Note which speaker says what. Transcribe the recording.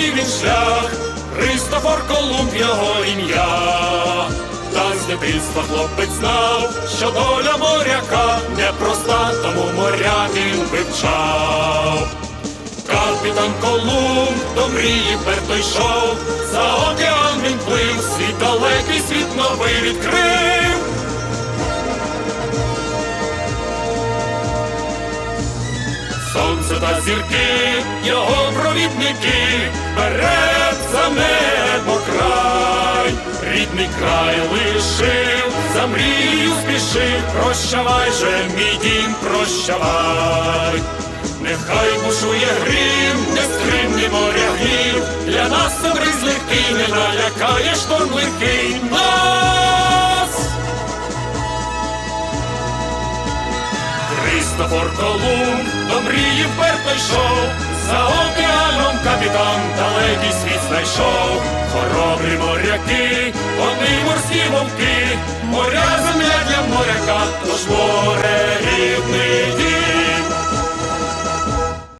Speaker 1: пройти він шлях, Христофор Колумб його ім'я. Та з дитинства хлопець знав, що доля моряка непроста, тому моря він вивчав. Капітан Колумб до мрії вперто йшов, за океан він плив, світ далекий, світ новий відкрив. Сонце та зірки, його провідники, вперед за небо край, рідний край лишив, за мрію спішив, прощавай же, мій дім, прощавай. Нехай бушує грім, нестримні моря гнів, для нас це бриз легкий, не налякає шторм Христофор Колумб до мрії вперто йшов, за океаном капітан далекий світ знайшов, хоробрі моряки, вони морські вовки,